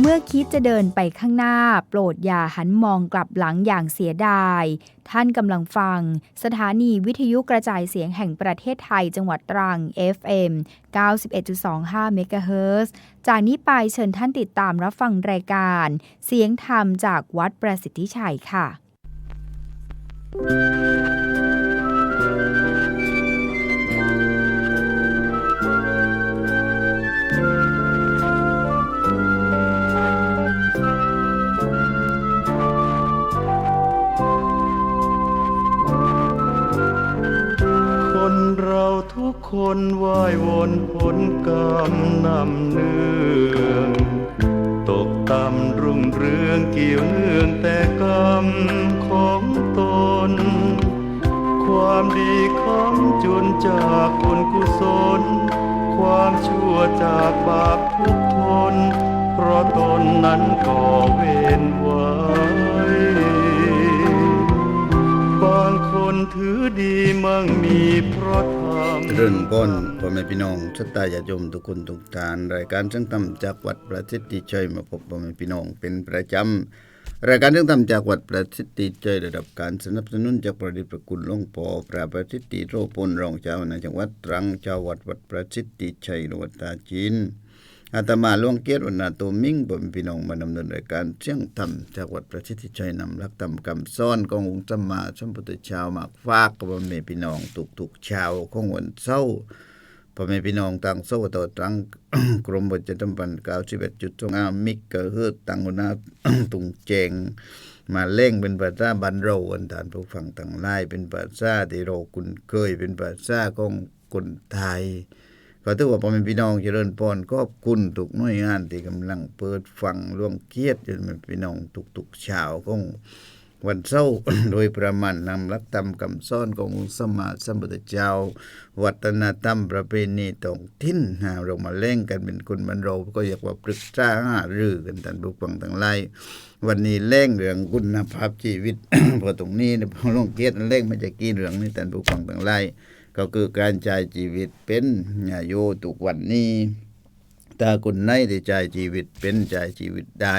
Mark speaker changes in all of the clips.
Speaker 1: เมื่อคิดจะเดินไปข้างหน้า โปรดอย่าหันมองกลับหลังอย่างเสียดาย ท่านกำลังฟัง สถานีวิทยุกระจายเสียงแห่งประเทศไทยจังหวัดตรัง FM 91.25เมกะเฮิรตซ์จากนี้ไปเชิญท่านติดตามรับฟังรายการ เสียงธรรมจากวัดประสิทธิชัยค่ะ
Speaker 2: เราทุกคนว่ายวนผลกรรมนำเนื่องตกต่ำรุ่งเรืองเกี่ยวเนื่องแต่กรรมของตน ความดีคำจุนจากคนกุศล ความชั่วจากบาปทุกทน เพราะตนนั้นก่อเวร ถือดีมั่งมีเพราะธรรม
Speaker 3: เรื่องก้นพ่อแม่พี่น้องชะตาญาติโยมทุกคนทุกทาน รายการเชิงธรรมจากวัดประสิทธิชัยมาพบพ่อแม่พี่น้องเป็นประจำรายการเชิงธรรมจากวัดประสิทธิชัยระดับการสนับสนุนจากประดิษฐ์ประคุณหลวงพ่อพระประสิทธิโรพลรองเจ้าในจังหวัดตรังเจ้าวัดวัดประสิทธิชัยจังหวัดตาจีน อาตมาหลวงเกียรติวรรณาโตมิ่งบมพี่น้องมาดำเนินรายการเชียงธรรมจากวัดประสิทธิชัยนำหลักธรรมคำสอนขององค์สมมาสัมพุทธเจ้ามาฝากกับพ่อแม่พี่น้องทุกๆเช้าของวันเสาร์พ่อแม่พี่น้องต่างเสาร์ต่อตรังกรมบทจะจำปัน91จุดสองอามิกเกอร์เฮือตังหุนาตุงเจงมาเล่งเป็นภาษาบันเราอันฐานผู้ฟังต่างหลายเป็นภาษาที่เราคุ้นเคยเป็นภาษาของคนไทย ก็ถือว่าพ่อแม่พี่น้องเจริญพรขอบคุณทุกหน่วยงานที่กำลังเปิดฟังร่วมเกียรติจนเป็นพี่น้องทุกๆเช้าของวันเสาร์โดยประมาณนำหลักธรรมคำสอนขององค์สมมาสัมพุทธเจ้า วัฒนธรรมประเพณีท้องถิ่นนะเรามาเล่นกันเป็นคนมันเราก็อยากว่าปรึกษาหารือกันท่านผู้ฟังทั้งหลายวันนี้เล่งเรื่องคุณภาพชีวิตพอตรงนี้พอลงเกียรติเล่งมาจากกี่เรื่องนี่ท่านผู้ฟังทั้งหลาย ก็คือการจ่ายชีวิตเป็นโยทุกวันนี้ถ้าคนไหนที่จ่ายชีวิตเป็นจ่ายชีวิตได้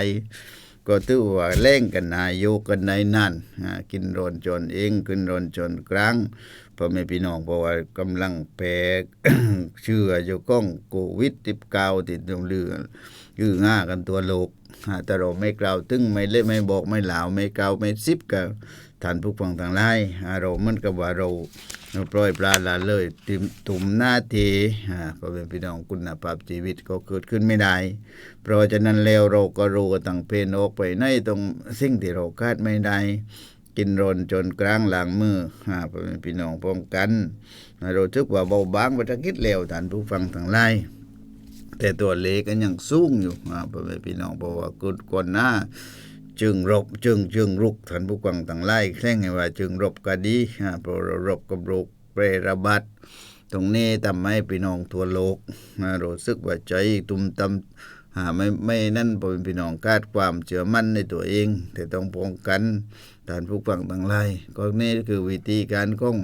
Speaker 3: ก็ถือว่าแล่งกันนายกกันในนั่นกินรนจนเองกินรนจนกลางพ่อแม่พี่น้องเพราะว่ากำลังแพร่เชื่ออยู่ก้องโควิดติบเก้าติดตรงเรือ ยื้อง่ากันตัวโลกแต่เราไม่กล่าวถึงไม่เล่ไม่บอกไม่หลาวไม่กล่าวไม่ซิบกับท่านผู้ฟังทางไลายอ่เรามันกับว่าเราเราปล่อยปลาละเลยติมตุ่มหน้าทีอ่าก็เป็นพี่น้องคุณภาพชีวิตก็เกิดขึ้นไม่ได้ เพราะฉะนั้นแล้วเราก็รู้กันตั้งเพนออกไปในตรงสิ่งที่เราคาดไม่ได้ กินรนจนกลางหลังมืออ่าเป็นพี่น้องป้องกัน เราทึกว่าเบาบางไปทักคิดแล้วท่านผู้ฟังทั้งหลาย แต่ตัวเลขก็ยังสูงอยู่อ่าพ่อแม่พี่น้องบอกว่ากุดก่อนหน้าจึงรบจึงจึงรุกท่านผู้ฟังต่างไล่แข่งไงว่า จึงรบก็ดีอ่าเพราะเรารบกับโรคแพร่ระบาดตรงนี้ทำให้พี่น้องทั่วโลกอ่ารู้สึกว่าใจตุ่มตำอ่าไม่ไม่นั่นเป็นพี่น้องคาดความเชื่อมั่นในตัวเอง แต่ต้องป้องกันท่านผู้ฟังต่างไล่ก็นี่คือวิธีการของ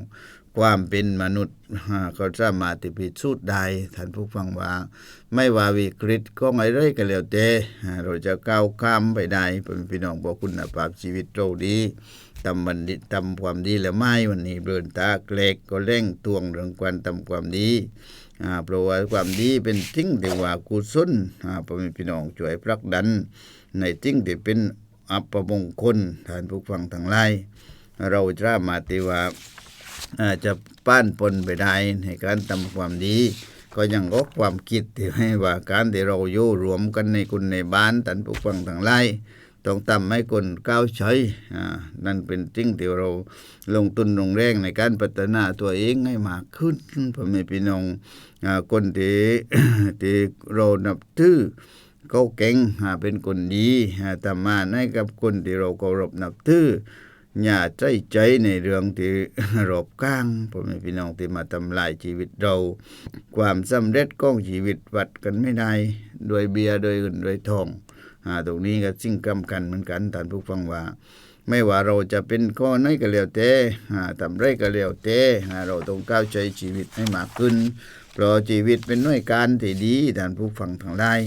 Speaker 3: ความเป็นมนุษย์อ่าเขาสามารถที่พิสูจน์ได้ท่านผู้ฟังว่า ไม่ว่าวิกฤตก็ไงไรก็แล้วแต่เราจะก้าวข้ามไปได้เป็นพี่น้องบอกคุณภาพชีวิตเราดีทำมันทำความดีแล้วไม่วันนี้เดินตาเกล็กก็เร่งตวงเรื่องการทำความดีอ่าเพราะว่าความดีเป็นสิ่งที่ว่ากุศลอ่าเป็นพี่น้องช่วยผลักดัน ในสิ่งที่เป็นอัปมงคลท่านผู้ฟังทั้งหลายเราจะมาติว่า อาจจะป้านปนไปได้ในการทำความดี ก็ยังก็ความคิดที่ให้ว่าการที่เราอยู่รวมกันในคุนในบ้านท่านผู้ฟังทั้งหลายต้องทำให้คนก้าวใช้อ่านั่นเป็นสิ่งที่เราลงทุนลงแรงในการพัฒนาตัวเองให้มากขึ้นพ่อแม่พี่น้องคนที่ที่เรานับถือเขาเก่งเป็นคนดีอ่าทำมาให้กับคนที่เราเคารพนับถือ อย่าใจใจในเรื่องที่รอบข้างพ่อแม่พี่น้องที่มาทำลายชีวิตเรา ความสำเร็จของชีวิตวัดกันไม่ได้โดยเบียร์โดยเงินโดยทองอ่าตรงนี้ก็สิ่งสำคัญเหมือนกันท่านผู้ฟังว่า ไม่ว่าเราจะเป็นข้อไหนก็แล้วแต่อ่าทำไรก็แล้วแต่อ่าเราต้องก้าวใจชีวิตให้มากขึ้นเพราะชีวิตเป็นหน่วยการที่ดีท่านผู้ฟังทั้งหลาย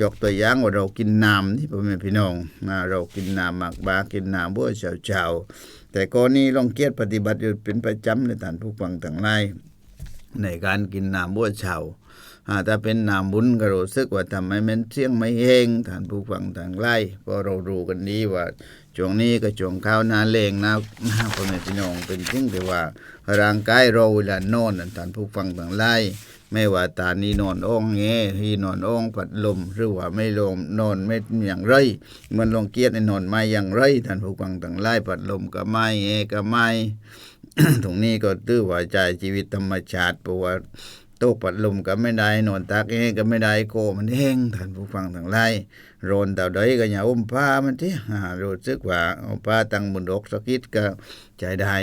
Speaker 3: ยกตัวอย่างว่าเรากินน้ำนี่พ่อแม่พี่น้องนะเรากินน้ำหมักบากินน้ำบัวเช้าๆแต่กรณีลองเกียรติปฏิบัติอยู่เป็นประจำในท่านผู้ฟังทั้งหลในการกินน้ำบัวเช้าอ่าถ้าเป็นน้ำบุญก็รู้สึกว่าทำให้มันเสี่ยงไม่เฮงท่านผู้ฟังทั้งหลายเพราะเรารู้กันดีว่าช่วงนี้ก็ช่วงข้าวนาแรงนะนะพ่อแม่พี่น้องเป็นสิ่งที่ว่าร่างกายเราเวลานอนในท่านผู้ฟังทั้งหลาย ไม่ว่าตานี้นอนอ้องแงที่นอนอ้องปัดลม หรือว่าไม่ลมนอนไม่อย่างไร มันลองเกียดในนอนไม่อย่างไรท่านผู้ฟังต่างไล่ปัดลมก็ไม่แงก็ไม่ตรงนี้ก็ตื้อว่าใจชีวิตธรรมชาติเพราะว่าโตกปัดลมก็ไม่ได้ นอนตากแงก็ไม่ได้โกมันแห้งท่านผู้ฟังต่างไล่โรนแต่ใดก็อย่าอุ้มผ้ามันที่รู้สึกว่าเอาผ้าตั้งบนอกสักนิดก็ใจได้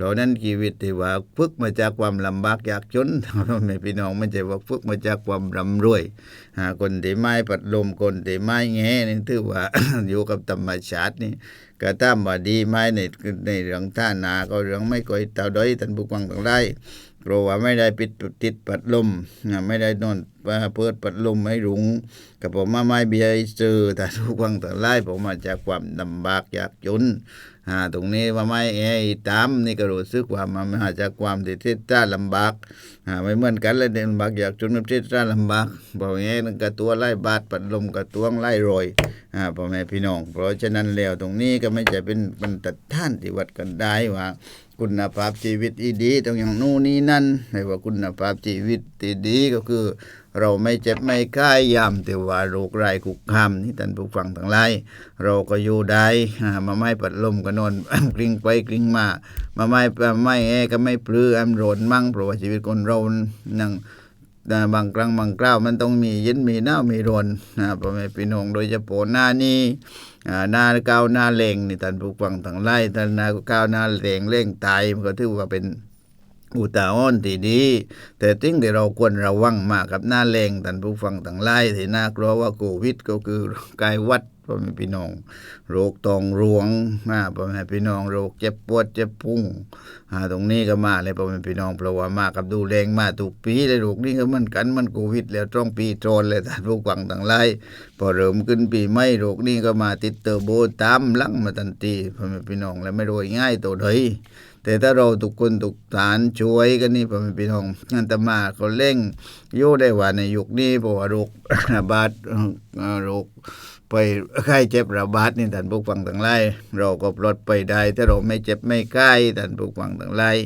Speaker 3: เพราะนั้นชีวิตที่ว่าฝึกมาจากความลำบากยากจนไม่พี่น้องไม่ใช่ว่าฝึกมาจากความร่ำรวยหาคนที่ไม้ปัดลมคนที่ไม้แง่นี่ถือว่าอยู่กับธรรมชาตินี่ก็ตามว่าดีไม้ในในเรื่องท่านาก็เรื่องไม่ก่อยเต่าด้อยท่านผู้ฟังทั้งหลายเพราะว่าไม่ได้ปิดติดปัดลมไม่ได้นอนเปิดปัดลมให้รุงกับผมมาไม้เบียร์ซื้อแต่านผู้ฟังทั้งหลายผมมาจากความลำบากยากจน ตรงนี้ว่าไม่ไอ้ตามนี่ก็รู้สึกว่ามันมาจากความที่ที่จ้าลำบากอ่าไม่เหมือนกันเลยลำบากอยากจนกับที่จ้าลำบากบอกงี้นั่นก็ตัวไล่บาดปัดลมกับตัวไล่รอยอ่าพ่อแม่พี่น้อง เพราะฉะนั้นแล้วตรงนี้ก็ไม่ใช่เป็นบรรทัดท่านที่วัดกันได้ว่าคุณภาพชีวิตที่ดีตรงอย่างนู้นนี่นั่นไม่ว่าคุณภาพชีวิตที่ดีก็คือ เราไม่เจ็บไม่ไข้ยามแต่ว่าโรคไรายคุกคามนี่ท่านผู้ฟังทั้งหลายเราก็อยู่ได้มาไม่ปัดลมก็นอนกลิ้งไปกลิ้งมามาไม่ไม่แอก็ไม่ปลื้อแอมโรนมั่งเพราะว่าชีวิตคนเรานั่งบางครั้งบางคราวมันต้องมีเย็นมีหน้ามีรนนะพ่อแม่พี่น้องโดยเฉพาะหน้านี้อ่าหน้าก้าวหน้าแรงนี่ท่านผู้ฟังทั้งหลายท่านหน้าก้าวหน้าแรงเร่งตายมันก็ถือว่าเป็น อุตาหอนที่ดี แต่สิ่งที่เราควรระวังมากกับหน้าแรงท่านผู้ฟังต่างไล่ที่น่ากลัวว่าโควิดก็คือกายวัดพ่อแม่พี่น้อง โรคตองรวงมาพ่อแม่พี่น้องโรคเจ็บปวดเจ็บพุงอ่าตรงนี้ก็มาเลยพ่อแม่พี่น้องเพราะว่ามากับดูแรงมาทุกปีเลยโรคนี้ก็มือนกันมันโควิด แล้วต้องปีโจรเลยท่านผู้ฟังต่างไล่พอเริ่มขึ้นปีไม่โรคนี้ก็มาติดเตอร์โบตามลังมาทันทีพ่อแม่พี่น้องและไม่รู้ง่ายตัวใด แต่ถ้าเราทุกคนทุกฐานช่วยกันนี่พ่อแม่พี่น้องอันตมาเขาเร่งโยได้ว่าในยุคนี้เพราะว่าโรคระบาดโรคไปไข้เจ็บระบาดนี่ท่านผู้ฟังทั้งหลายเราก็ปลอดไปได้ถ้าเราไม่เจ็บไม่ไข้ท่านผู้ฟังทั้งหลาย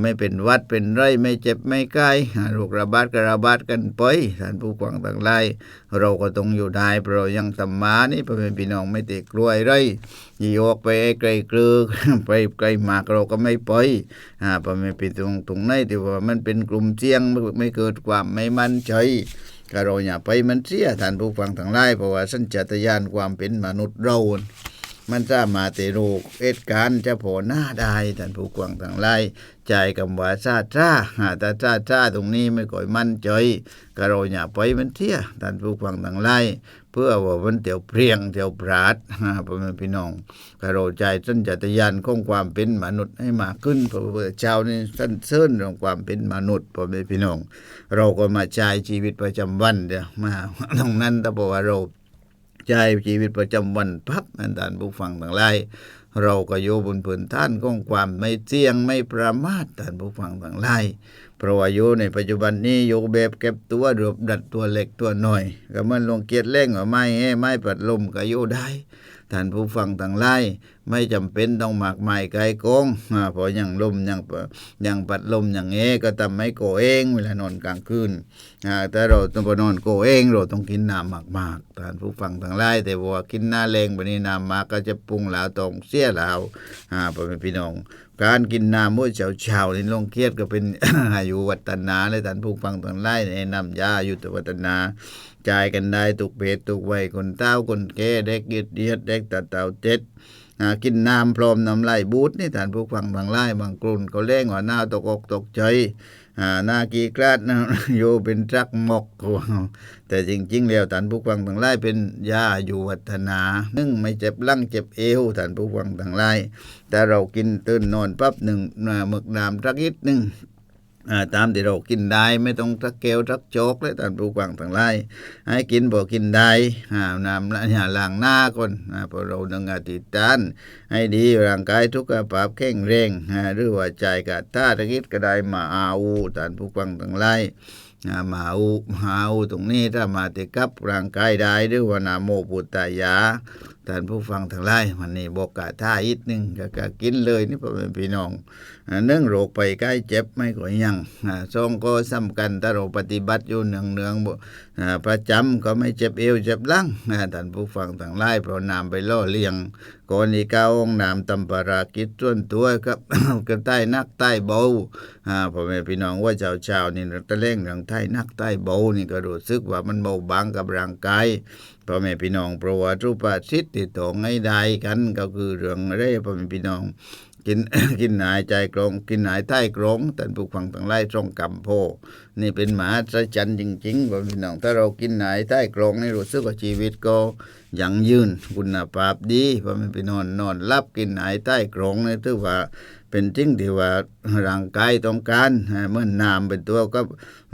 Speaker 3: ไม่เป็นวัดเป็นไรไม่เจ็บไม่ไข้อ่าโรคระบาดก็ระบาดกันไปท่านผู้ฟังทั้งหลายเราก็ต้องอยู่ได้เพราะเรายังธรรมานี่พ่อแม่พี่น้องไม่ติดกลัวอะไรยี่ออกไปไกลเกลือไปไกลมากเราก็ไม่ไปอ่าพอไม่ไปตรงตรงไหนที่ว่ามันเป็นกลุ่มเสี่ยงไม่ไม่เกิดความไม่มั่นใจก็เราอย่าไปมันเสียท่านผู้ฟังทั้งหลายเพราะว่าสัญชาตญาณความเป็นมนุษย์เรา มันสามารถติโรคเหตุการจะโผล่หน้าได้ท่านผู้ฟังทั้งหลายใจคำว่าซาจ้าหาแต่ซาจ้าตรงนี้ไม่ก่อยมั่นใจก็เรอย่าไปมันเสียท่านผู้ฟังทั้งหลายเพื่อว่ามันเตียวเปรียงเตียวปราดฮะพ่อแม่พี่น้องกเราใจสัญชาตญาณของความเป็นมนุษย์ให้มากขึ้นเพราะว่าเจ้านี่สั้นเซิ่นเรื่องความเป็นมนุษย์พ่อแม่พี่น้อง เราก็มาใช้ชีวิตประจำวันเดียวมาตรงนั้นถ้าบอกว่าเรา ใช้ชีวิตประจำวันพับอันดานผู้ฟังต่างหลายเราก็โยบนพื้นฐานของความไม่เสี่ยงไม่ประมาทท่านผู้ฟังต่างหลายเพราะว่าโยในปัจจุบันนี้โยแบบเก็บตัวรวบดัดตัวเล็กตัวหน่อยก็มันลงเกียรติเล่งว่าไม่ให้ไม่ปัดลมก็โยได้ ท่านผู้ฟังต่างหลายไม่จำเป็นต้องหมากไม้ไกลโกงอ่าเพราะอย่างลมอย่างอย่างปัดลมอย่างเอก็ทำให้โกเองเวลานอนกลางคืนอ่าแต่เราต้องไปนอนโกเองเราต้องกินน้ำมากๆท่านผู้ฟังต่างหลายแต่ว่ากินหน้าแรงแบบนี้น้ำมากก็จะปรุงแล้วต้องเสียแล้วอ่าพ่อแม่พี่น้องการกินน้ำมื้อเช้าๆนี่ลงเครียดก็เป็นอายุวัฒนาเลยท่านผู้ฟังทั้งหลายในนำยาอายุวัฒนา จายกันได้ทุกเพศทุกวัยคนเต้าคนแก่เด็กยืดเดียดเด็กตาเต่าเจ็ดกินน้ำพร้อมน้ำไหลบูดนี่ท่านผู้ฟังบางไล่บางกลุ่นก็เล่งว่าหน้าตกอกตกใจหน้ากีกราดนะโยเป็นจักหมกแต่จริงๆแล้วท่านผู้ฟังทั้งหลายเป็นยาอยู่วัฒนานึ่งไม่เจ็บลังเจ็บเอวท่านผู้ฟังทั้งหลายแต่เรากินตื่นนอนปั๊บหนึ่งหมึกน้ำสักนิดหนึ่ง ตามที่เรากินได้ไม่ต้องทักเกลทักโจกเลยท่านผู้ฟังทั้งหลายให้กินบ่กินได้น้ำอย่าล้างหน้าก่อนอ่าเพราะเราดึงอธิษฐานให้ดีร่างกายทุกขภาพแข็งแรงหรือว่าใจกะท่าตะกิดก็ได้มาอาท่านผู้ฟังทั้งหลายอ่ามาอามาอาตรงนี้ถ้ามาติกับร่างกายได้หรือว่านาโมปุตตายา ท่านผู้ฟังทั้งหลายวันนี้บอกกะท่าอีกหนึงก็ก,กินเลยนี่พ่อแม่พี่น้องเนื่องโรคไปใกล้เจ็บไม่ก็ยังอ่าสองก็สำคัญถ้าเราปฏิบัติอยู่เนืองเนืองๆบ่อ่าประจำก็ไม่เจ็บเอวเจ็บหลังอ่าท่านผู้ฟังทั้งหลายเพราะนำไปล่อเลี้ยงก่อนที่ก้าวองน้ำตำปารากิจส่วนตัวครับก็ใต้นักใต้เบาพ่อแม่พี่น้องว่าเจ้าเจ้าๆนี่ตะเล่งเรื่องไทยนักใต้เบานี่ก็รู้สึกว่ามันเบาบางกับร่างกาย พ่อแม่พี่น้องเพราะว่ารูปชิตติดต่อง่ายได้กันก็คือเรื่องอะไรพ่อแม่พี่น้อง กินกินหายใจกรอง กินหายใต้กรองท่านผู้ฟังทั้งหลายตรงกำโพ นี่เป็นหมหาศจรรย์จริงๆพ่อแม่พี่น้องถ้าเรากินไหายใต้กรงนี่รู้สึกว่าชีวิตก็ยั่งยืนคุณภาพดีพ่อแม่พี่น้องนอนรับกินไหายใต้กรงนี่ถือว่าเป็นสิ่งที่ว่าร่างกายต้องการเมื่อน้ำเป็นตัวก็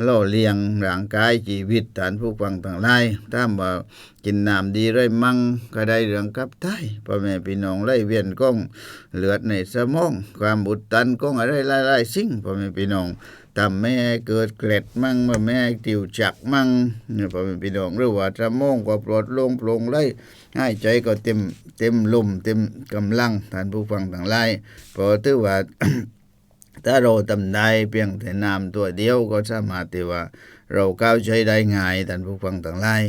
Speaker 3: ล่อเลี้ยงร่างกายชีวิตฐานผู้ฟังต่างหลายถ้าว่ากินน้ำดีไรมั่งก็ได้เรื่องกับไทยพ่อแม่พี่น้องไล่เวียนก้องเลือดในสมอง ความอุดตันก้องอะไรหลายๆสิ่งพ่อแม่พี่น้อง ทำไม่ให้เกิดเกล็ดมั่งเมื่อไม่ให้ติวจักมั่งเนี่ยพอเป็นพี่น้องหรือว่าจะมองก็ปลดลงโปร่งไล่ให้ใจก็เต็มเต็มลมเต็มกำลังท่านผู้ฟังทั้งหลายพอถือว่าถ้าเราทำได้เพียงแต่นามตัวเดียวก็สามารถที่ว่า เราก้าวใช้ได้ง่ายท่านผู้ฟังทั้งหลาย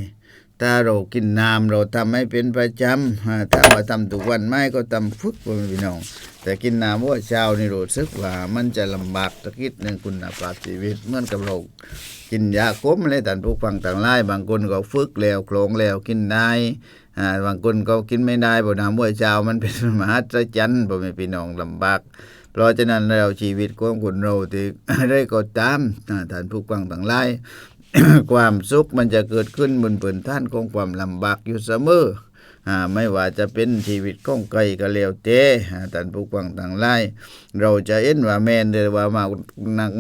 Speaker 3: ถ้าเรากินน้ำเราทำให้เป็นประจำถ้าว่าทำทุกวันไม่ก็ทำฝึกพี่น้อง แต่กินน้ำว่าเช้านี่รู้สึกว่ามันจะลำบากตะกิดหนึ่งคุณภาพชีวิตเหมือนกับเรากินยาคมเลยท่านผู้ฟังต่างหลายบางคนก็ฝึกแล้วโคลงแล้วกินได้บางคนก็กินไม่ได้เพราะน้ำว่าเช้ามันเป็นมหัศจรรย์พ่อแม่พี่น้องลำบากเพราะฉะนั้นแล้วชีวิตของคนเราที่ได้ก็ตามอ่าท่านผู้ฟังต่างหลาย ความสุขมันจะเกิดขึ้นบนพื้นฐานของความลำบากอยู่เสมอไม่ว่าจะเป็นชีวิตของไก่ก็แล้วแต่อ่าท่านผู้ฟังต่างหลายเราจะเห็นว่าแมนเดยว่ามานัง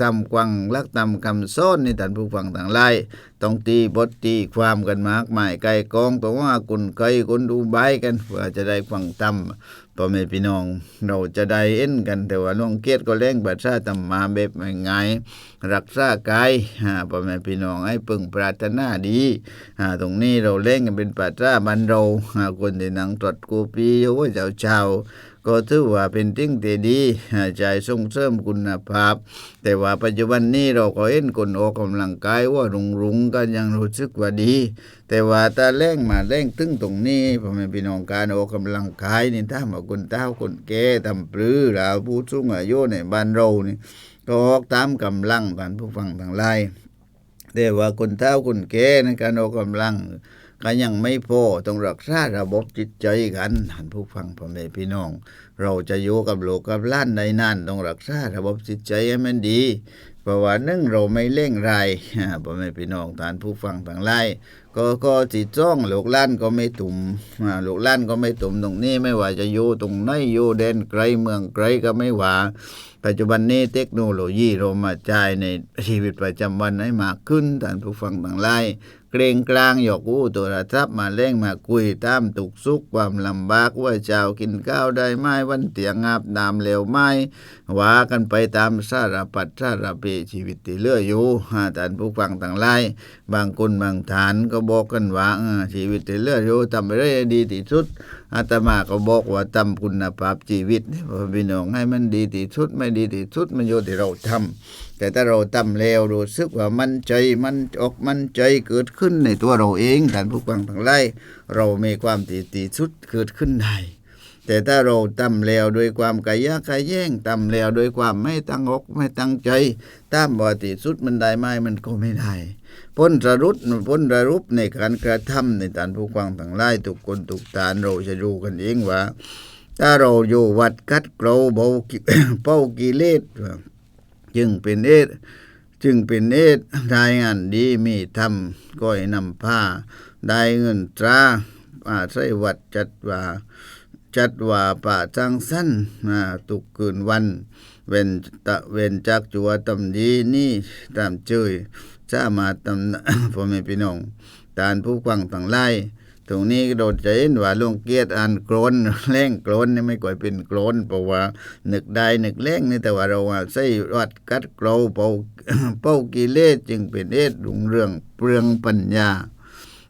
Speaker 3: ทำกวังลักตำคำซ้อนในี่ท่านผู้ฟังต่างหลายต้องตีบทตีความกันมากมายไก่กองต้องว่ากุนไก่กุนดูใบกันเพื่อจะได้ฟังตำ พ่อแม่พี่น้องเราจะได้เอ็นกันแต่ว่าน้องเกียรติก็เล่งบัตรชาตำมาแบบง่ายรักษากายพ่อแม่พี่น้องให้พึงปรารถนาดีตรงนี้เราเล่งกันเป็นปัจจ้าบันเราคนที่นังตรวจกูปีโอ้เจ้าเจ้า ก็ถือว่าเป็นทิ้งที่ดีใจส่งเสริมคุณภาพ แต่ว่าปัจจุบันนี้เราก็เห็นคนออกกำลังกายว่ารุงรุงๆก็ยังรู้สึกว่าดี แต่ว่าถ้าแรงมาแรงตึงตรงนี้พ่อแม่พี่น้องการออกกำลังกายนี่ถ้ามาคนเต้าคนแก่ทำปรือหรือผู้สูงอายุในบ้านเรานี่ก็ออกตามกำลังท่านผู้ฟังทั้งหลายแต่ว่าคนเฒ่าคนแก่ในการออกกำลัง ก็ยังไม่พอต้องรักษาระบบจิตใจกันท่านผู้ฟังพ่อแม่พี่น้อง เราจะอยู่กับโลกกับล้านใดนานต้องรักษาระบบจิตใจให้มันดี เพราะว่านึ่งเราไม่เล่งไรพ่อแม่พี่น้องท่านผู้ฟังต่างหลายก็ก็จิตจ้องลูกล้านก็ไม่ตุ่มอ่าลูกล้านก็ไม่ตุ่มตรงนี้ไม่ว่าจะอยู่ตรงไหนอยู่แดนไกลเมืองไกลก็ไม่ว่าปัจจุบันนี้เทคโนโลยีเรามาใช้ในชีวิตประจำวันให้มากขึ้นท่านผู้ฟังต่างหลาย เกรงกลางหยอกอู้โทรศัพท์มาเล่งมาคุยตามตุกสุขความลำบากว่าเจ้ากินข้าวได้ไหมวันเตียงอาบน้ำเร็วไหมว่ากันไปตามสารพัดสารเพชีวิตที่เลื่ออยู่อ่าท่านผู้ฟังต่างหลายบางคนบางฐานก็บอกกันว่าชีวิตที่เลื่ออยู่ทำไปได้ดีที่สุดอาตมาก็บอกว่าทำคุณภาพชีวิตพี่น้องให้มันดีที่สุดไม่ดีที่สุดมันอยู่ที่เราทำ แต่ถ้าเราทำแล้วรู้สึกว่ามันใจมันอกมันใจเกิดขึ้นในตัวเราเองท่านผู้ฟังทั้งหลายเรามีความตีตีสุดเกิดขึ้นได้แต่ถ้าเราทำแล้วโดยความกายยะกายแย่งทำแล้วโดยความไม่ตั้งอกไม่ตั้งใจตามบ่ตีสุดมันได้ไหมมันก็ไม่ได้พ้นระรุดพ้นระรุปในการกระทำในท่านผู้ฟังทั้งหลายทุกคนทุกฐานเราจะดูกันเองว่า ถ้าเราอยู่วัดคัดเกลาเบาเป้ากิเลส จึงเป็นเอสจึงเป็นเอสได้งานดีมีทำก้อยนำผ้า ได้เงินตราป่าใส่วัดจัดว่า จัดว่าป่าจังสั้นอ่าตุกคืนวัน เว้นตะเว้นจากจัวตำดีนี่ตามเจยสามาตำพ่อแม่พี่น้องตานผู้ฟังต่างไล่ ตรงนี้โดดใจเห็นว่าลุงเกียรติอันโกรนแรงโกรนนี่ไม่ก่อยเป็นโกรนเพราะว่านึกได้นึกแรงนี่แต่ว่าเราว่าใส่วัดกัดเกลาเป่าเป่ากิเลสจึงเป็นเอสรุ่งเรื่องเปลืองปัญญา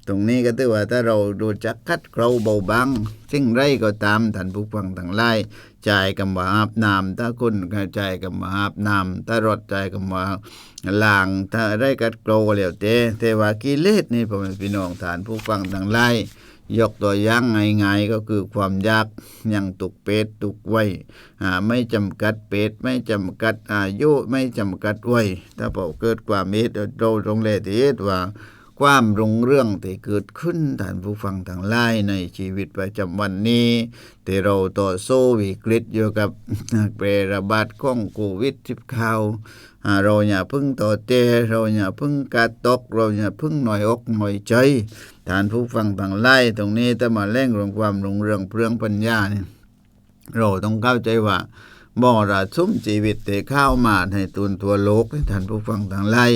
Speaker 3: ตรงนี้ก็ถือว่าถ้าเราดูจักคัดเกลาเบาบางสิ่งไรก็ตามท่านผู้ฟังทั้งหลายจ่ายกำว่าอาบน้ำถ้าคนก็จ่ายกำว่าอาบน้ำถ้ารถจ่ายกำว่าล้างถ้าไรกัดเกลาก็แล้วแต่แต่ว่ากิเลสนี่พ่อแม่พี่น้องท่านผู้ฟังทั้งหลายยกตัวอย่างง่ายๆก็คือความยากยังตุกเป็ดตุกไว้ไม่จำกัดเป็ดไม่จำกัดอายุไม่จำกัดไว้ถ้าพอเกิดความเมตเราตรงเลยที่เอ็ดว่า ความรุ่งเรื่องที่เกิดขึ้นท่านผู้ฟังทั้งหลายในชีวิตประจำวันนี้ที่เราต่อสู้วิกฤตอยู่กับแพร่ระบาดของโควิด19อ่าเราอย่าเพึ่งต่อเตเราอย่าเพึ่งกาดตก เราอย่าเพึ่งหน่อยอกหน่อยใจท่านผู้ฟังทั้งหลายตรงนี้ถ้ามาแล่งเรื่องความรุ่งเรื่องเปลืองปัญญาเนี่ยเราต้องเข้าใจว่าบ่อระชุ่มชีวิตแต่เข้ามาในตุนตัวโลกท่านผู้ฟังทั้งหลาย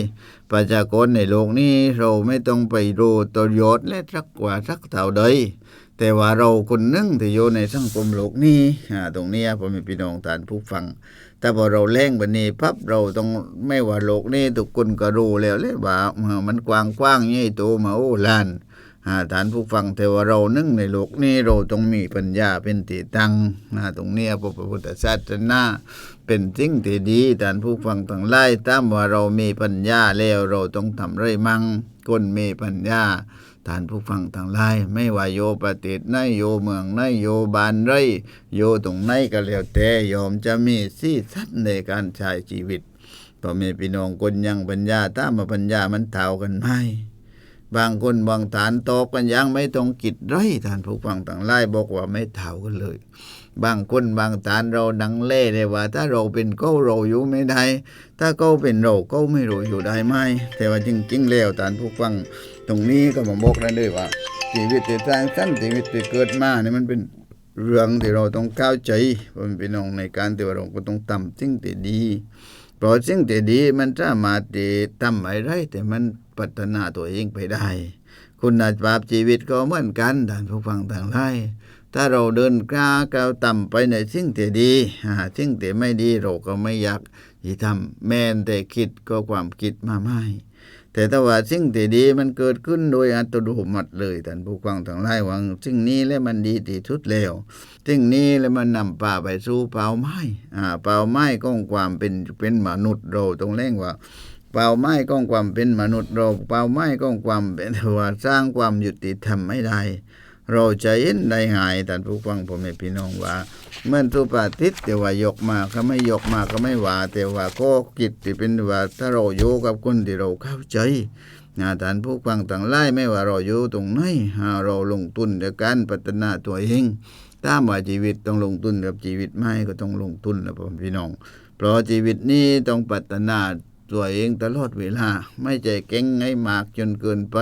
Speaker 3: ประชากรในโลกนี้เราไม่ต้องไปดูตัวโยชน์และสักกว่าสักเท่าใดแต่ว่าเราคนหนึงที่อยู่ในสังคมโลกนี้ตรงนี้ผมมีพี่น้องท่านผู้ฟัง แต่พอเราแล้งบันนี้ปั๊บเราต้องไม่ว่าโลกนี้ทุกคนก็รู้แล้วเลยว่ามันกว้างกว้างใหญ่โตมาโอ้ลาน อ่าฐานผู้ฟังแต่ว่าเรานึ่งในโลกนี้เราต้องมีปัญญาเป็นติตั้งนะตรงนี้พระพุทธศาสนาเป็นสิ่งที่ดีฐานผู้ฟังทั้งหลายตามว่าเรามีปัญญาแล้วเราต้องทำไรมั่งคนมีปัญญาฐานผู้ฟังทั้งหลายไม่ว่าโยประเทศไหนโยเมืองไหนโยบ้านไรโยตรงไหนก็แล้วแต่ยอมจะมีสีสันในการใช้ชีวิตพอม่พี่น้องคนยังปัญญาตามมาปัญญามันเท่ากันไหม บางคนบางฐานตอบกันยังไม่ตรงกิจไรท่านผู้ฟังต่างไล่บอกว่าไม่เท่ากันเลย บางคนบางฐานเราดังเล่เลยว่า ถ้าเราเป็นก้าเราอยู่ไม่ได้ ถ้าก้าเป็นเราก้าไม่รู้อยู่ได้ไหมแต่ว่าจริงๆแล้วท่านผู้ฟังตรงนี้ก็ผมบอกได้เลยว่าชีวิตที่สร้างสรรค์ชีวิตที่เกิดมาเนี่ยมันเป็นเรื่องที่เราต้องเข้าใจผมเป็นองในการที่ว่าเราก็ต้องทำสิ่งที่ดีเพราะสิ่งที่ดีมันสามารถที่ทำอะไรแต่มัน พัฒนาตัวเองไปได้ คุณภาพชีวิตก็เหมือนกันท่านผู้ฟังต่างหลายถ้าเราเดินกล้าก้าวต่ำไปในสิ่งที่ดีอ่าสิ่งที่ไม่ดีเราก็ไม่อยากที่ทำแม้แต่คิดก็ความคิดมาไม่แต่ถ้าว่าสิ่งที่ดีมันเกิดขึ้นโดยอัตโนมัติเลยท่านผู้ฟังทั้งหลายว่าสิ่งนี้และมันดีที่สุดแล้วสิ่งนี้แล้วมันนำป่าไปสู่เปล่าไม้อ่าเปล่าไม้ของความเป็นเป็นมนุษย์เราต้องเร่งว่า เป่าไม้องความเป็นมนุษย์ เราเป่าไม้องความเป็นว่าสร้างความยุติธรรมไม่ได้ เราจะเห็นได้ง่ายท่านผู้ฟังผมพี่น้องว่าเมื่อทุปาทิศแต่ว่ายกมาก็ไม่ยกมาก็ไม่ว่า แต่ว่าก็กิจที่เป็นว่าถ้าเราอยู่กับคนที่เราเข้าใจนะท่านผู้ฟังต่างไล่ไม่ว่าเราอยู่ตรงไหนเราลงทุนในการพัฒนาตัวเองตามว่าชีวิตต้องลงทุนกับชีวิตไม่ก็ต้องลงทุนนะพี่น้อง เพราะชีวิตนี้ต้องพัฒนา ตัวเองตลอดเวลา ไม่ใจเก่งให้มากจนเกินไป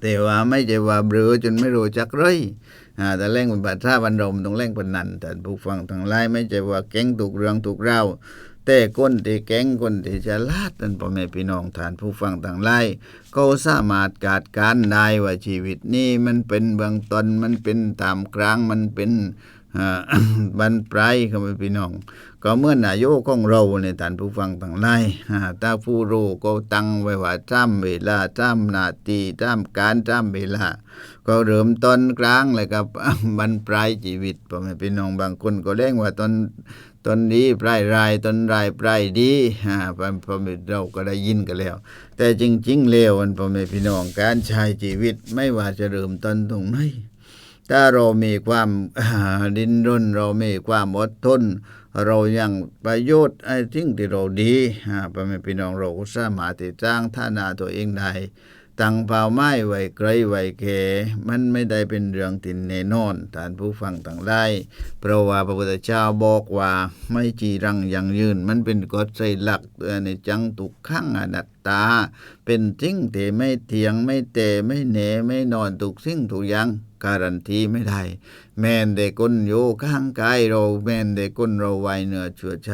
Speaker 3: แต่ว่าไม่ใช่ว่าเบลอจนไม่รู้จักเลยอ่าแต่เล่งเป็นบัตรท่าบันรมต้องเล่งเป็นนันแต่ผู้ฟังทั้งหลายไม่ใช่ว่าเก่งถูกเรื่องถูกเล่าแต่คนที่เก่งคนที่ฉลาดนั่นพ่อแม่พี่น้องฐานผู้ฟังทั้งหลายก็สามารถกาดการได้ว่าชีวิตนี้มันเป็นเบื้องต้นมันเป็นตามกลางมันเป็น บรรปลายครับพี่น้อง ก็เมื่อนายโยของเราในฐานผู้ฟังทั้งหลายอ่าถ้าผู้รู้ก็ตั้งไว้ว่าจ้ำเวลาจ้ำนาทีจ้ำการจ้ำเวลา ก็เริ่มต้นกลางเลยครับบรรปลายชีวิตพ่อแม่พี่น้องบางคนก็เรียกว่าตอนตอนดีปลายรายตอนรายปลายดีอ่าพ่อพ่อแม่เราก็ได้ยินกันแล้ว แต่จริงๆแล้วมันพ่อแม่พี่น้องการใช้ชีวิตไม่ว่าจะเริ่มต้นตรงไหน ถ้าเรามีความดินรนเรามีความอดทน เรายังประโยชน์ไอ้สิ่งที่เราดีพ่อแม่พี่น้องเราสามารถที่จ้างท่านาตัวเองได้ตั้งเป้าไม้ไว้ไกลไว้แก่มันไม่ได้เป็นเรื่องตินแน่นอนท่านผู้ฟังต่างได้เพราะว่าพระพุทธเจ้าบอกว่าไม่จีรังยังยืน มันเป็นกฎใจหลักเในจังตุกขังอนัตตา เป็นสิ่งที่ไม่เถียงไม่เตะไม่เหนไม่นอนทุกสิ่งทุกย่าง การันตีไม่ได้ แม่นแต่คนอยู่ข้างกายเราแม่นแต่คนเราไวเหนือเชื่อใจ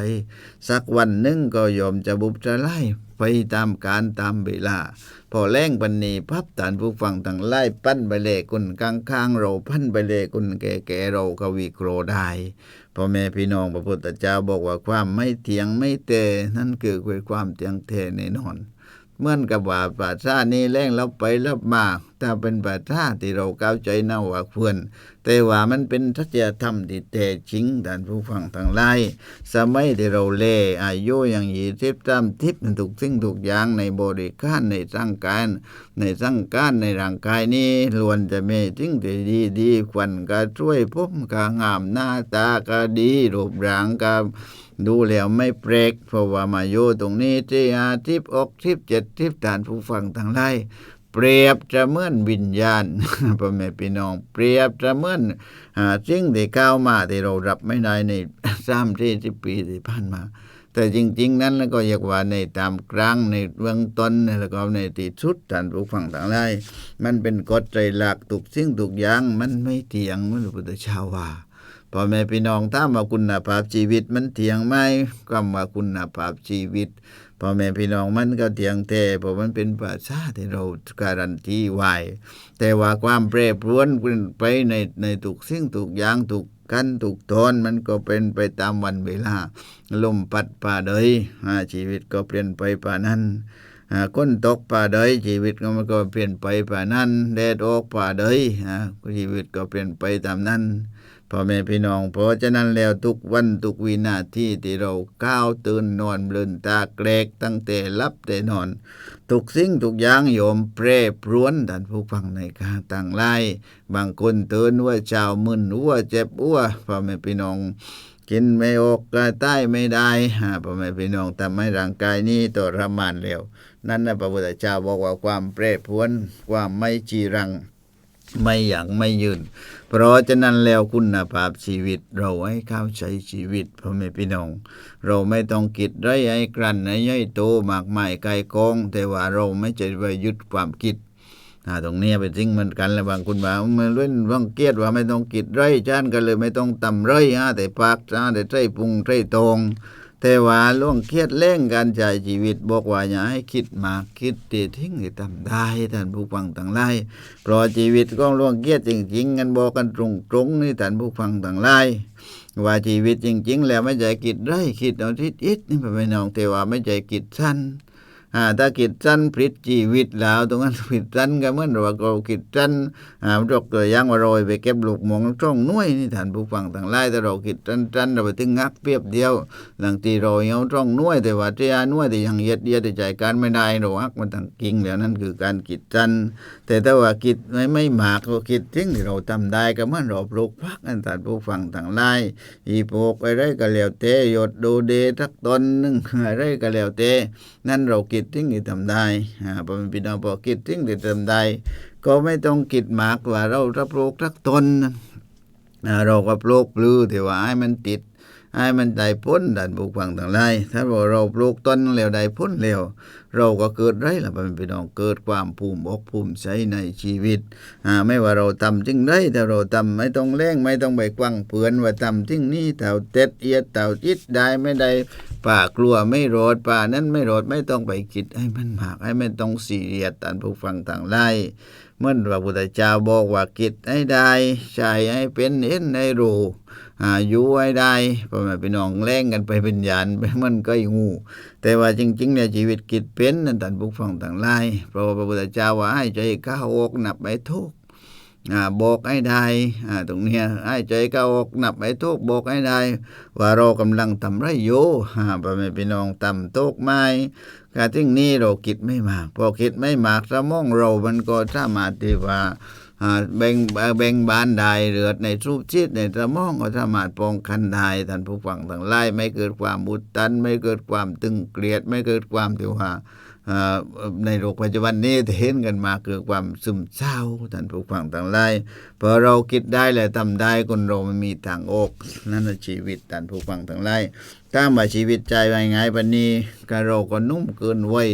Speaker 3: สักวันหนึ่งก็ยอมจะบุบจะไล่ไปตามการตามเวลา พอแรงปันนีพับฐานผู้ฟังต่างไล่ปั้นไปเลคนข้างข้างๆเราพันไปเลคนแก่ๆเรากวีโกรได้พ่อแม่พี่น้องพระพุทธเจ้าบอกว่าความไม่เถียงไม่เตนั่นคือความเถียงเทแน่นอน เหมือนกับว่าป่าชานี้แรงแล้วไปแล้วมาถ้าเป็นป่าชาที่เราก้าวใจน่าว่าควร แต่ว่ามันเป็นทัศยธรรมที่แท้จริงท่านผู้ฟังทั้งหลายสมัยที่เราเล่อายุอย่างยี่สิบสามทิพย์ทุกสิ่งทุกอย่างในบริการในร่างกายในร่างกายในร่างกายนี้ล้วนจะมีสิ่งที่ดีดีควันก็ช่วยผมก็งามหน้าตาก็ดีรูปร่างก็ ดูแล้วไม่เปรกเพราะว่ามาอยู่ตรงนี้ที่อาทิพย์อกทิพย์เจ็ดทิพย์ฐานผู้ฟังทั้งหลายเปรียบจะเหมือนวิญญาณพ่อแม่พี่น้อง เปรียบจะเหมือนอ่าสิ่งที่ก้าวมาที่เรารับไม่ได้ในสามที่สิบปีที่ผ่านมา แต่จริง ๆ นั้นแล้วก็อยากว่าในตามกลางในเบื้องต้นแล้วก็ในที่สุดท่านผู้ฟังทั้งหลายมันเป็นกฎใจหลักทุกสิ่งทุกอย่างมันไม่เถียงมันพระพุทธเจ้าว่า พ่อแม่พี่น้องถามว่าคุณภาพชีวิตมันเถียงไหมคำว่าคุณภาพชีวิตพ่อแม่พี่น้องมันก็เถียงแต่เพราะมันเป็นภาษาที่เราการันตีไว้แต่ว่าความแปรปรวนไปในในทุกสิ่งทุกอย่างทุกกันทุกตอนมันก็เป็นไปตามวันเวลาลมปัดป่าเดยชีวิตก็เปลี่ยนไปป่านั้นก้นตกป่าเดยชีวิตก็มันก็เปลี่ยนไปป่านั้นแดดออกป่าเดยชีวิตก็เปลี่ยนไปตามนั้น พ่อแม่พี่น้อง เพราะฉะนั้นแล้วทุกวันทุกวินาทีที่เราก้าวตื่นนอนเลืนตาแกรกตั้งแต่รับแต่นอน ทุกสิ่งทุกอย่างโยมเปรปรวนท่านผู้ฟังในการต่างไล่บางคนตื่นว่าเช้ามึนอ้วเจ็บอ้วพ่อแม่พี่น้องกินไม่อกก็ใต้ไม่ได้ฮะพ่อแม่พี่น้องทำให้ร่างกายนี้ทรมานแล้วนั่นนะพระพุทธเจ้าบอกว่าความเปรปรวนความไม่จีรัง ไม่อย่างไม่ยืน เพราะฉะนั้นแล้วคุณภาพชีวิต เราให้เข้าใช้ชีวิตพ่อแม่พี่น้อง เราไม่ต้องคิดไรให้กลั่นให้ย่อยโตมากมายไกลกอง แต่ว่าเราไม่ใจไปยึดความคิดตรงนี้เป็นสิ่งเหมือนกันเลยบางคุณว่ามันเล่นว่างเกียดว่าไม่ต้องคิดไรชานก็เลยไม่ต้องตำไรฮะแต่ปากฮะแต่ใจปรุงใจตรง แต่ว่าล่วงเครียดเร่งการใช้ชีวิตบอกว่าอย่าให้คิดมากคิดตีทิ้งที่ทำได้ท่านผู้ฟังต่างไล่เพราะชีวิตก็ล่วงเครียดจริงๆกันบอกกันตรงๆนี่ท่านผู้ฟังต่างไล่ว่าชีวิตจริง ๆ แล้วไม่ใช่คิดไรคิดเอาทิศอิดนี่เป็นน้องแต่ว่าไม่ใช่คิดสั้น อ่าถ้าคิดสั้นพลิษชีวิตแล้วตรงนั้นผิดสั้นก็เหมือนว่าเราคิดสั้นอ่ายกตัวอย่างว่าโรยไปเก็บลูกหมองช่องน้วยนี่ท่านผู้ฟังต่างหลายแต่เราคิดสั้นๆเราไปถึงงักเปรียบเดียวหลังตีเราเอาจ้องน้วยแต่ว่าที่อาน้วยที่ยังเย็ดเย็ดใจการไม่ได้เราฮักมันตั้งกิ่งแล้วนั่นคือการกิดจันแต่ถ้าว่ากิดไม่ไม่หมากก็กิดทิ้งที่เราทำได้ก็เหมันเราปลูกพักอันตัดผู้ฟังต่างไล่อีโปกอะไรก็แล้วเตหยดดูเดทักตนหนึงอะไรก็แล้วเตนั่นเรากิดทิ้งที่ทำได้อ่าพอเป็นพี่น้องพอกิดทิ้งที่ทำได้ ก็ไม่ต้องกิดหมากว่าเราจะปลูกทักตนเราก็ปลูกปลื้อที่ว่าให้มันติด ให้มันได้พ้นดันบุกฟังต่างไรถ้าว่าเราปลูกต้นแล้วได้พ้นแล้วเราก็เกิดไรล่ะเป็นพี่น้องเกิดความภูมิอกภูมิใจในชีวิตอ่าไม่ว่าเราทำจึงได้แต่เราทำไม่ต้องแรงไม่ต้องไปกว้างเปือนว่าทำจึงนี้เต่าเต็ดเอียดเต่าจิตได้ไม่ได้ป่ากลัวไม่โรดป่านั้นไม่โรดไม่ต้องไปคิดให้มันมากให้ไม่ต้องสี่เรียดตันผู้ฟังต่างไรเมื่อพระพุทธเจ้าบอกว่ากิจให้ได้ใจให้เป็นเห็นให้รู้ อายู่ให้ได้พ่อแม่พี่น้องแล่งกันไปเป็นญาณมันก็งูแต่ว่าจริงๆเนี่ยชีวิตกิจเป็นนั่นท่านผู้ฟังต่างหลายเพราะว่าพระพุทธเจ้าว่าให้ใจก้าวอกนับไปทุกบอกให้ได้ตรงเนี้ยให้ใจก้าวอกนับไปทุกบอกให้ได้ว่าเรากำลังทำไรอยู่อ่าพ่อแม่พี่น้องทำตกไม้การที่นี้เราคิดไม่มากพอคิดไม่มากสมองเรามันก็สามารถที่ว่า อ่าแบ่งแบ่งบานได้เลือดในรูปชีดในสมองก็สามารถป้องกันได้ท่านผู้ฟังทั้งหลายไม่เกิดความอุดตัน ไม่เกิดความตึงเกลียด ไม่เกิดความที่ว่าอ่าในโลกปัจจุบันนี้เห็นกันมาคือความซึมเศร้าท่านผู้ฟังทั้งหลายพอเราคิดได้และทำได้คนเรามันมีทางออกนั่นชีวิตท่านผู้ฟังทั้งหลายถ้ามาชีวิตใจไว้ไงปันนี้ก็เราก็นุ่มเกินวัย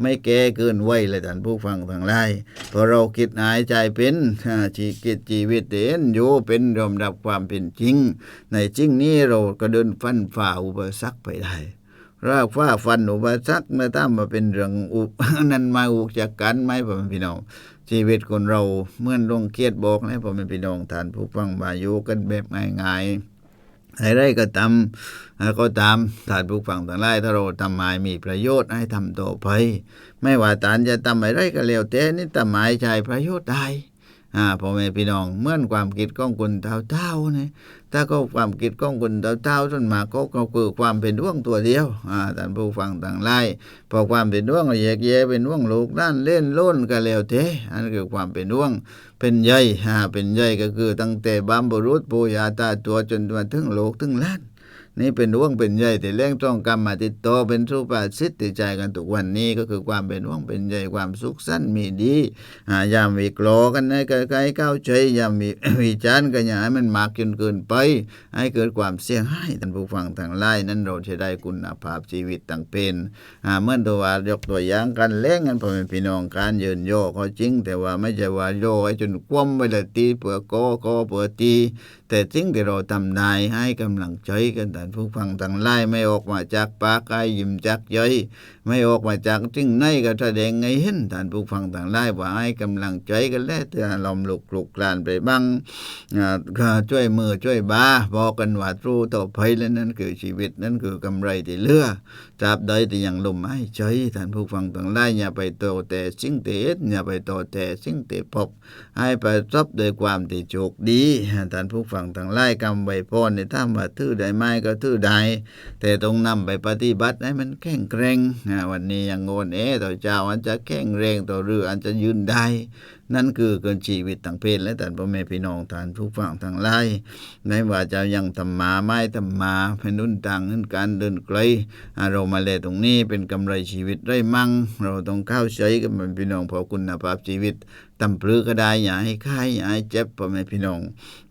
Speaker 3: ไม่แก่เกินวัยเลยท่านผู้ฟังทั้งหลายพอเราคิดหายใจเป็นอาชีวิตชีวิตเห็นอยู่เป็นยอมรับความเป็นจริง ในจริงนี้เราก็เดินฟันฝ่าอุปสรรคไปได้รากฟ้าฟันอุปสรรคมาตามมาเป็นเรื่องอุนั้นมาอุกจากกันไหมพ่อแม่พี่น้องชีวิตคนเราเมื่อนลงเครียดบอกนะพ่อแม่พี่น้องท่านผู้ฟังมาอยู่กันแบบง่ายๆ อะไรก็ทำอ่าก็ตามถานผู้ฟังทั้งหลายถ้าเราทำหมายมีประโยชน์ให้ทำต่อไป ไม่ว่าตานจะทำอะไรก็แล้วแต่นี่ทำหมายใช้ประโยชน์ได้ อ่าพ่อแม่พี่น้องเมื่อนความคิดของคนเท่าๆนะถ้าก็ความคิดของคนเท่าๆส่วนมาก็ก็คือความเป็นดวงตัวเดียวอ่าท่านผู้ฟังต่างไล่พอความเป็นดวงแยกแยะเป็นดวงลูกด้านเล่นล้นก็แล้วเทอันคือความเป็นดวงเป็นใยอ่าเป็นใยก็คือตั้งแต่บามบรุษปูยาตาตัวจนมาถึงโลกถึงล้าน นี่เป็นดวงเป็นใยแต่เรื่องต้องกรรมมาติดต่อเป็นสุภาษิตติดใจกันทุกวันนี้ก็คือความเป็นดวงเป็นใยความสุขสั้นมีดีอ่ายามวิกลอกันนะใกล้ๆก้าใจยามมีวิจารณ์กันอย่าให้มันมากจนเกินไป ให้เกิดความเสียหายท่านผู้ฟังทางไล่นั้นเราจะได้คุณภาพชีวิตต่างเป็นเมื่อตัวว่ายกตัวอย่างกันเล่งกันพ่อแม่พี่น้องการยืนโยกก็จริง แต่ว่าไม่ใช่ว่าโยกให้จนคว่ำไปเลยตีเปลือกโกโกเปลือกตีแต่สิ่งที่เราทำได้ให้กำลังใจกันท่านผู้ฟังทั้งไล่ไม่ออกมาจากปากกายยิ้มจากย่อย ไม่ออกมาจากสิ่งไนก็แสดงให้เห็นท่านผู้ฟังทั้งหลายว่าให้กำลังใจกันแล้วแต่ลมลุกลุกกลานไปบ้างอ่าก็ช่วยมือช่วยบาบอกกันว่าสู้ต่อไปแล้วนั่นคือชีวิตนั่นคือกำไรที่เลือตราบใดที่ยังลมหายใจท่านผู้ฟังทั้งหลายอย่าไปโตแต่สิ่งตีเห็นอย่าไปโตแต่สิ่งที่พบให้ไประสบด้วยความที่โชคดีท่านผู้ฟังทั้งหลายกำไว้พรในถ้าว่าทื่อได้ไหมก็ทื่อได้แต่ต้องนำไปปฏิบัติให้มันแข็งแกร่งวันนี้ยังโงนเอ๋ต่อเจ้าอันจะแข็งแรงต่อเรืออันจะยืนได้ นั่นคือเกินชีวิตต่างเพศและแต่พ่อแม่พี่น้องท่านผู้ฟังทางไล่ในว่าจะยังทำมาไม่ทำมาเป็นนุ่นต่างนั้นการเดินไกลเรามาเลยตรงนี้เป็นกำไรชีวิตได้มั่งเราต้องเข้าใจกับเป็นพี่น้องเพราะคุณภาพชีวิต ตำปลือก็ได้อย่าให้ค่ายอย่าให้เจ็บพ่อแม่พี่น้อง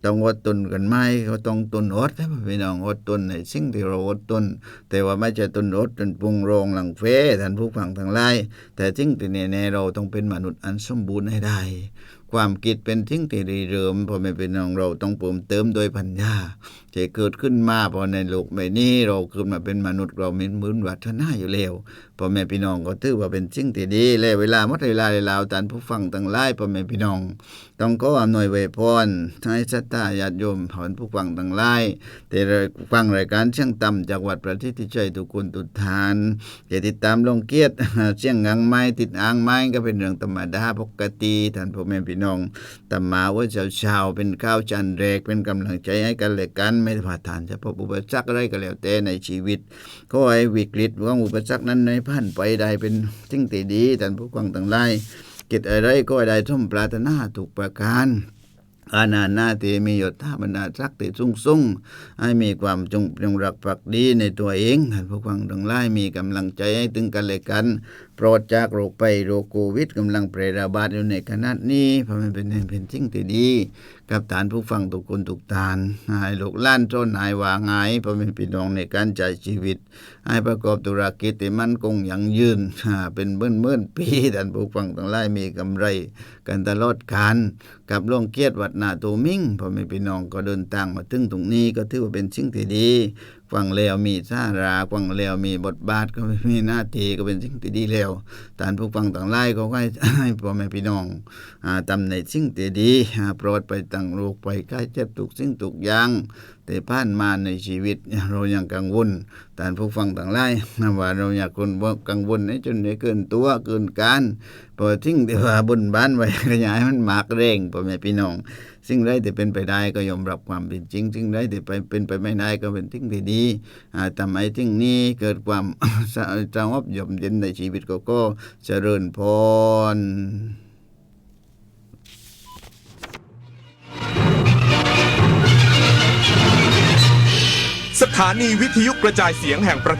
Speaker 3: ต้องอดทนกันไหมก็ต้องทนอดนะพ่อพี่น้องอดทนในสิ่งที่เราอดทนแต่ว่าไม่ใช่ทนอดจนปรุงโรงหลังเฟ้ท่านผู้ฟังทั้งหลายแต่สิ่งที่แน่ๆเราต้องเป็นมนุษย์อันสมบูรณ์ให้ได้ความคิดเป็นทิ้งที่ดีเริ่มพ่อแม่พี่น้องเราต้องเพิ่มเติมโดยปัญญา จะเกิดขึ้นมาพอในโลกใบนี้เราขึ้นมาเป็นมนุษย์เรามีมือนวัฒนาอยู่แล้วพ่อแม่พี่น้องก็ถือว่าเป็นสิ่งที่ดีและเวลาหมดเวลาแล้วท่านผู้ฟังทั้งหลายพ่อแม่พี่น้อง ต้องขออำนวยไวยพรให้ศรัทธาญาติโยมถอนผู้ฟังทั้งหลายแต่ฟังรายการเชียงต่ำจากวัดประทิติชัยทุกคนทุกทานอย่าติดตามลงเกียรติเชียงงังไม้ติดอ่างไม้ก็เป็นเรื่องธรรมดาปกติท่านพ่อแม่พี่น้องตำมาว่าเช้าๆเป็นข้าวจันทร์แรกเป็นกำลังใจให้กันและกันไม่ผ่าทานจะพบอุปสรรคอะไรก็แล้วแต่ในชีวิตก็ให้วิกฤตของอุปสรรคนั้นในผ่านไปได้เป็นสิ่งที่ดีท่านผู้ฟังทั้งหลายกิจอะไรก็ได้สมปรารถนาถูกประการอาณาหน้าที่มียศท่าบรรดาศักดิ์ที่สูงส่งให้มีความจงจงรักภักดีในตัวเองท่านผู้ฟังทั้งหลายมีกำลังใจให้ถึงกันและกันโปลอดจากโรคไปโรคโควิดกำลังแพร่ระบาดอยู่ในขณะนี้เพราะมันเป็นเป็นสิ่งที่ดี กับฐานผู้ฟังทุกคนทุกฐานให้ลูกล้านต้นหายว่าไงายเพราะเป็นพี่น้องในการใช้ชีวิต ให้ประกอบธุรกิจที่มั่นคงอยั่งยืนเป็นเมื่อนเมื่อนปีท่านผู้ฟังทั้งหลายมีกำไร กันตลอดการกับล่วงเกียรติวัดนาตูมิ่งพ่อแม่พี่น้องก็เดินทางมาถึงตรงนี้ก็ถือว่าเป็นสิ่งที่ดีฟังแล้วมีสาราฟังแล้วมีบทบาทก็มีหน้าที่ก็เป็นสิ่งที่ดีแล้วท่านผู้ฟังต่างหลาก็ให้พ่อแม่พี่น้องทำในสิ่งที่ดีโปรดไปตั้งโรคไปใกล้เจ็บทุกสิ่งทุกอย่างแต่ผ่านมาในชีวิตเรายังกังวลท่านผู้ฟังต่างหลายนว่าเราอยากคนกังวลให้จนได้เกินตัวเกินการพอทิ้งแต่ว่าบนบ้านไว้ก็อย่าให้มันหมากแรงพ่อแม่พี่น้อง สิ่งใดที่เป็นไปได้ก็ยอมรับความเป็นจริงสิ่งใดที่ไปเป็นไปไม่ได้ก็เป็นสิ่งที่ดีอ่ทำให้สิ่งนี้เกิดความสงบเยมเย็นในชีวิตก็ก็เจริญพร
Speaker 4: สถานีวิทยุกระจายเสียงแห่งประ